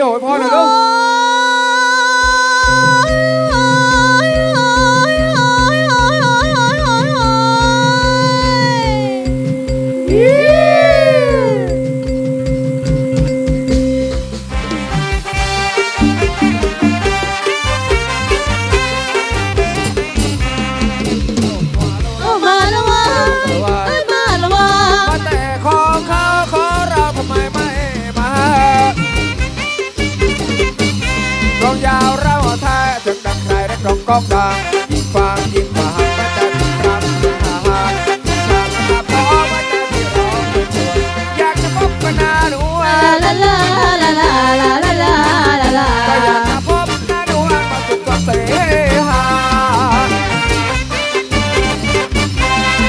โหยพ่อหน่อยลูก กรองกองดังยิ่งฟังยิ่งมาหันมาแต่ทุกครั้งยิ่งหาหายิ่งฟังมาพอมาแต่ที่ร้องเป็นชวนอยากจะพบกันนาหนูลาลาลาลาลาลาลาลาลาลาก็อยากจะพบนาหนูมาสุดก็เสหา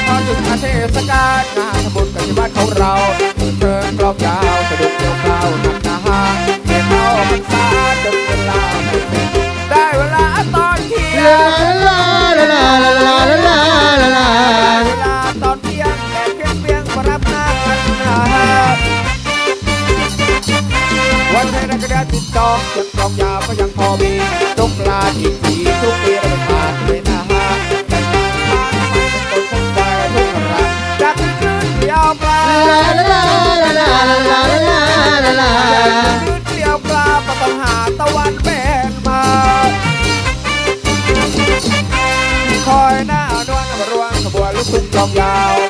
พอถึงอาเทศกาลงานทบุญกันที่บ้านของเรา วันนี้นักเรียนติดจองยังกองยาก็ยังพอมีทุกลาอีกทีทุกปีเราผ่านไปนะฮะแต่งานผ่านไปเป็นคนคงใจทุกรักจากคืนเดียวปลาลาลาลาลาลาลาลาลาลาคืนเดียวปลาก็ต้องหาตะวันเป็นมาคอยหน้านวลมารวงขบวนลูกทุ่งกลองยาว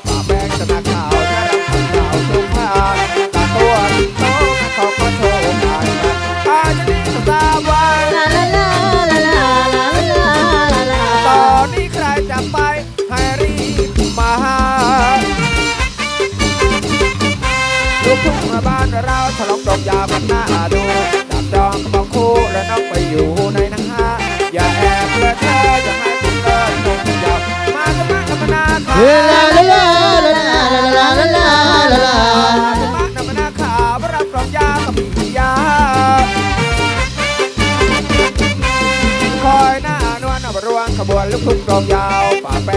เราฉลองดอกยาวันหน้าดูจับจองกระบอกคู่และน้องไปอยู่ในนังหาอย่าแอบเพื่อเธออย่าให้คุณเลิกคงยาวมาสมัครกันมานานมาลาลาลาลาลาลาลาลาลาลาสมัครนำมาหน้าขาวรับรองยากับมียาคอยหน้านวลนบรวงขบวนลูกทุ่งกลองยาวป่าแป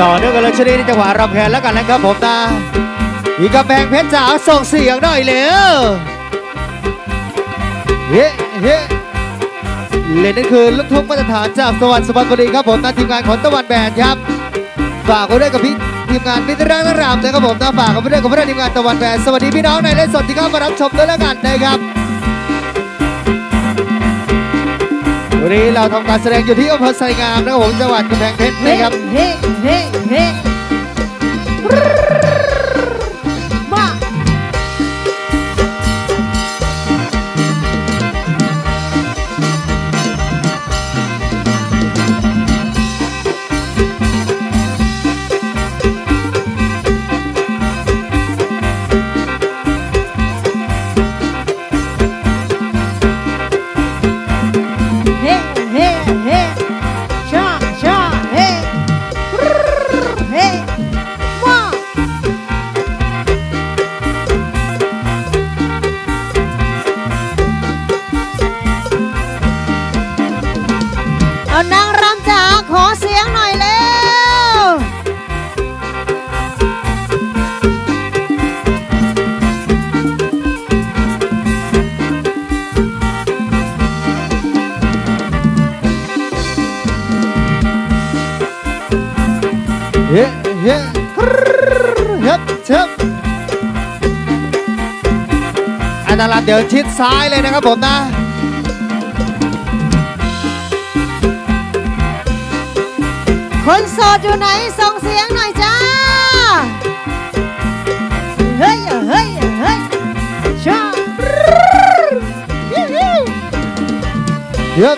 ต่อเนื่องกันเลยชนิดจังหวะรำแขนแล้วกันนะครับผมนะอีกกำแพงเพชรจ๋าส่งเสียงหน่อยเร็วเฮ้เฮ้เล่นนั่นคือลูกทุ่งมาตรฐานจากสวรรค์สุพรรณบุรีครับผมนะทีมงานของตะวันแบนครับฝากไว้ด้วยกับพี่ทีมงานมิตรรักนรามนะครับผมนะฝากไว้ด้วยกับเพื่อนทีมงานตะวันแบนสวัสดีพี่น้องในเล่นสดที่เข้ามารับชมด้วยแล้วกันนะครับ วันนี้เราทำการแสดงอยู่ที่อำเภอไซงามนะครับผมจังหวัดกำแพงเพชรนะครับ เฮ้เฮ้เฮ้ yeah. ฮเฮ้เฮ้อันนั้นเดี๋ยวชิดซ้ายเลยนะครับผมนะคนโสดอยู่ไหนส่งเสียงหน่อยจ้า เฮ้ย เฮ้ย เฮ้ยชอบเฮ้ยเยอะ